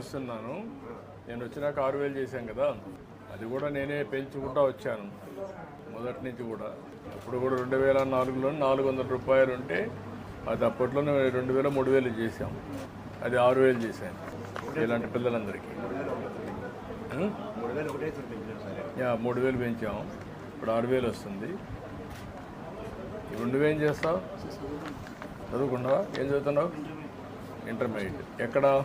ఇస్తున్నాను. నేను వచ్చినాక ఆరు వేలు చేశాను కదా. అది కూడా నేనే పెంచుకుంటా వచ్చాను. మొదటి నుంచి కూడా. అప్పుడు కూడా రెండు వేల నాలుగులో నాలుగు వందల రూపాయలు ఉంటే అది అప్పట్లోనే రెండు వేల మూడు వేలు చేశాం. అది ఆరు వేలు చేశాను. ఇలాంటి పిల్లలందరికీ. యా మూడు వేలు పెంచాం. ఇప్పుడు ఆరు వేలు వస్తుంది. ఇప్పుడు నువ్వేం చేస్తావు? చదువుకుంటావా ఏం చదువుతున్నావు? ఇంటర్మీడియట్. ఎక్కడ?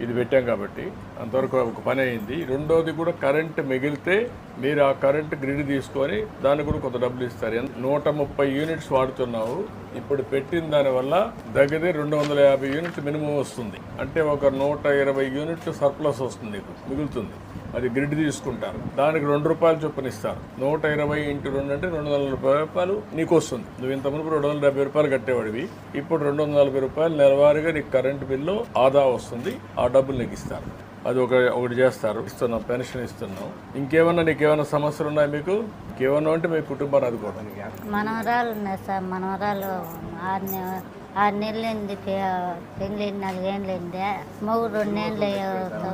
ఇది పెట్టాం కాబట్టి అంతవరకు ఒక పని అయింది. రెండోది కూడా కరెంట్ మిగిలితే మీరు ఆ కరెంట్ గ్రిడ్ తీసుకొని దానికి కూడా కొంత డబ్బులు ఇస్తారు. నూట ముప్పై యూనిట్స్ వాడుతున్నావు. ఇప్పుడు పెట్టిన దానివల్ల దగ్గర రెండు వందల యాభై యూనిట్స్ మినిమం వస్తుంది. అంటే ఒక నూట ఇరవై యూనిట్లు సర్ప్లస్ వస్తుంది నీకు మిగులుతుంది. అది గ్రిడ్ తీసుకుంటారు. దానికి రెండు రూపాయలు చొప్పున ఇస్తారు. నూట ఇరవై ఇంటూ రెండు అంటే రెండు వందల ముప్పై రూపాయలు నీకు వస్తుంది. నువ్వు ఇంత మునుపు రెండు వందల డెబ్బై రూపాయలు కట్టేవాడివి. ఇప్పుడు రెండు వందల నలభై రూపాయలు నెలవారీగా నీకు కరెంట్ బిల్లు ఆదా వస్తుంది. ఆ డబ్బులు నీకు ఇస్తారు. అది ఒక ఒకటి చేస్తారు. ఇస్తున్నాం పెన్షన్ ఇస్తున్నాం ఇంకేమన్నా నీకు ఏమైనా సమస్యలు ఉన్నాయి మీకు? ఇంకేమన్నా అంటే మీ కుటుంబాన్ని ఆదుకోవడం మనవరాలు ఉన్నాయి సార్. మనవరాలు ఆరు ఆరు నెలలైంది పెళ్ళి నాలుగేళ్ళైంది మగ రెండేళ్ళు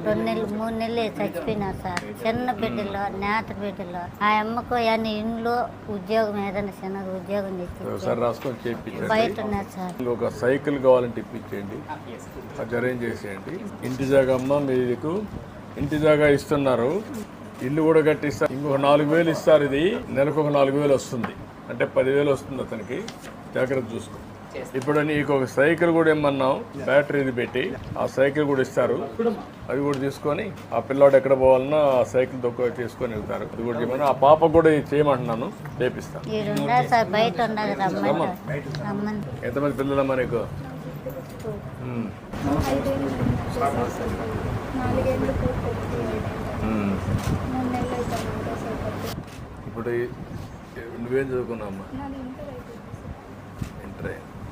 రెండు నెలలు మూడు నెలలు చచ్చిపోయినారు సార్. చిన్న బిడ్డలో నేత బిడ్డలో. ఆ అమ్మకు అన్ని ఇంట్లో ఉద్యోగం ఏదైనా చిన్నది ఉద్యోగం చేయించండి. బయట ఉన్నారు సార్. ఒక సైకిల్ కావాలంటే ఇప్పించేయండి. అది అరేంజ్ చేసేయండి. ఇంటి జాగా అమ్మ మీకు ఇంటి జాగా ఇస్తున్నారు. ఇల్లు కూడా కట్టిస్తారు ఇంకొక నాలుగు వేలు ఇస్తారు ఇది. నెలకు ఒక నాలుగు వేలు వస్తుంది. అంటే పదివేలు వస్తుంది అతనికి. జాగ్రత్త చూసుకో. ఇప్పుడు నీకు ఒక సైకిల్ కూడా ఇమ్మన్నాం బ్యాటరీ ఇది పెట్టి. ఆ సైకిల్ కూడా ఇస్తారు. అది కూడా తీసుకొని ఆ పిల్లాడు ఎక్కడ పోవాలన్నా ఆ సైకిల్ తొక్క తీసుకొని వెళ్తారు. అది కూడా చేయమని ఆ పాప కూడా ఇది చేయమంటున్నాను. చేపిస్తాను ఎంతమంది పిల్లలమ్మా నీకు? ఇప్పుడు నువ్వేం అయిపోయింది ఇంటర్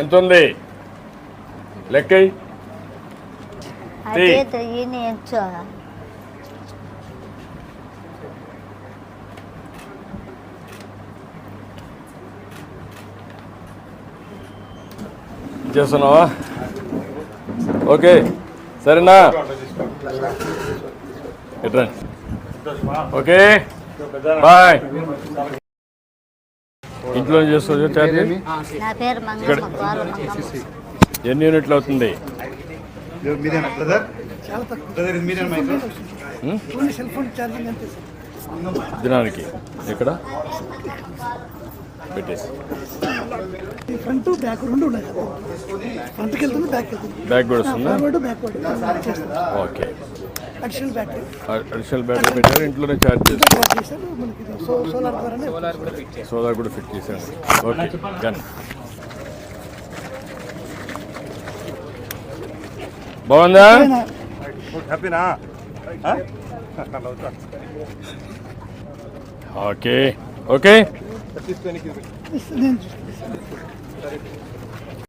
ఎంత ఉంది లెక్కై చేస్తున్నావా? ఓకే సరేనా? Okay bye. ఇంట్లో చేసుకోవచ్చు ఛార్జీ నా పేరు మంగమ్మ గోల మంగమ్మ. ఎన్ని యూనిట్లు అవుతుంది? దినానికి. ఎక్కడ? పెట్టేసి. ఫ్రంట్ బ్యాక్ రెండు ఉన్నాయి ఫ్రంట్కి వెళ్తుంది బ్యాక్ వెళ్తుంది. బ్యాగ్ కూడా వస్తుందా? Okay. Additional battery. Additional battery పెట్టారు ఇంట్లోనే ఛార్జ్ చేస్తారు మనకి సోలార్ ద్వారానే సోలార్ కూడా ఫిట్ చేశాను ఓకే డన్ బాగుందా? హ్యాపీనా? Okay okay. నేను చూస్తాను